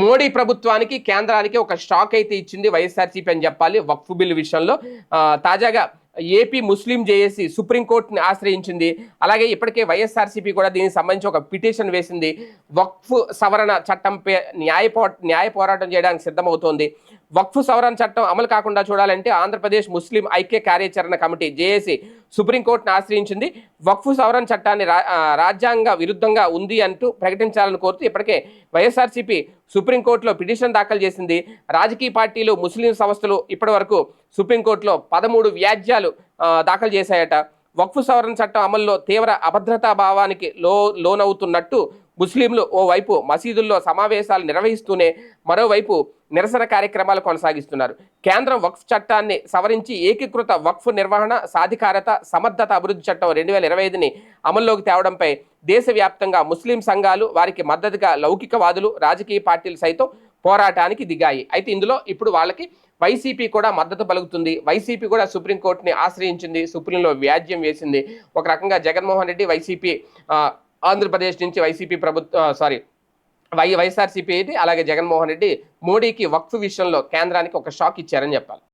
మోడీ ప్రభుత్వానికి కేంద్రానికి ఒక షాక్ అయితే ఇచ్చింది వైఎస్ఆర్సీపీ అని చెప్పాలి వక్ఫ్ బిల్లు విషయంలో. తాజాగా ఏపీ ముస్లిం జేఏసీ సుప్రీంకోర్టుని ఆశ్రయించింది. అలాగే ఇప్పటికే వైఎస్ఆర్సీపీ కూడా దీనికి సంబంధించి ఒక పిటిషన్ వేసింది. వక్ఫ్ సవరణ చట్టంపై న్యాయ న్యాయ పోరాటం చేయడానికి సిద్ధమవుతోంది. వక్ఫ్ సవరణ చట్టం అమలు కాకుండా చూడాలంటే ఆంధ్రప్రదేశ్ ముస్లిం ఐక్య కార్యాచరణ కమిటీ జేఏసీ సుప్రీంకోర్టును ఆశ్రయించింది. వక్ఫ్ సవరణ చట్టాన్ని రా రాజ్యాంగ విరుద్ధంగా ఉంది అంటూ ప్రకటించాలని కోరుతూ ఇప్పటికే వైఎస్ఆర్సీపీ సుప్రీంకోర్టులో పిటిషన్ దాఖలు చేసింది. రాజకీయ పార్టీలు ముస్లిం సంస్థలు ఇప్పటివరకు సుప్రీంకోర్టులో పదమూడు వ్యాజ్యాలు దాఖలు చేశాయట. వక్ఫ్ సవరణ చట్టం అమల్లో తీవ్ర అభద్రతా భావానికి లో లోనవుతున్నట్టు ముస్లింలు ఓవైపు మసీదుల్లో సమావేశాలు నిర్వహిస్తూనే మరోవైపు నిరసన కార్యక్రమాలు కొనసాగిస్తున్నారు. కేంద్రం వక్ఫ్ చట్టాన్ని సవరించి ఏకీకృత వక్ఫ్ నిర్వహణ సాధికారత సమర్థత అభివృద్ధి చట్టం రెండు వేల ఇరవై ఐదుని అమల్లోకి తేవడంపై దేశవ్యాప్తంగా ముస్లిం సంఘాలు వారికి మద్దతుగా లౌకికవాదులు రాజకీయ పార్టీలు సైతం పోరాటానికి దిగాయి. అయితే ఇందులో ఇప్పుడు వాళ్ళకి వైసీపీ కూడా మద్దతు పలుకుతుంది. వైసీపీ కూడా సుప్రీంకోర్టుని ఆశ్రయించింది సుప్రీంలో వ్యాజ్యం వేసింది. ఒక రకంగా జగన్మోహన్ రెడ్డి వైసీపీ ఆంధ్రప్రదేశ్ నుంచి వైసీపీ ప్రభుత్వ సారీ వై వైఎస్ఆర్సీపీ అలాగే జగన్మోహన్ రెడ్డి మోడీకి వక్ఫ్ విషయంలో కేంద్రానికి ఒక షాక్ ఇచ్చారని చెప్పాలి.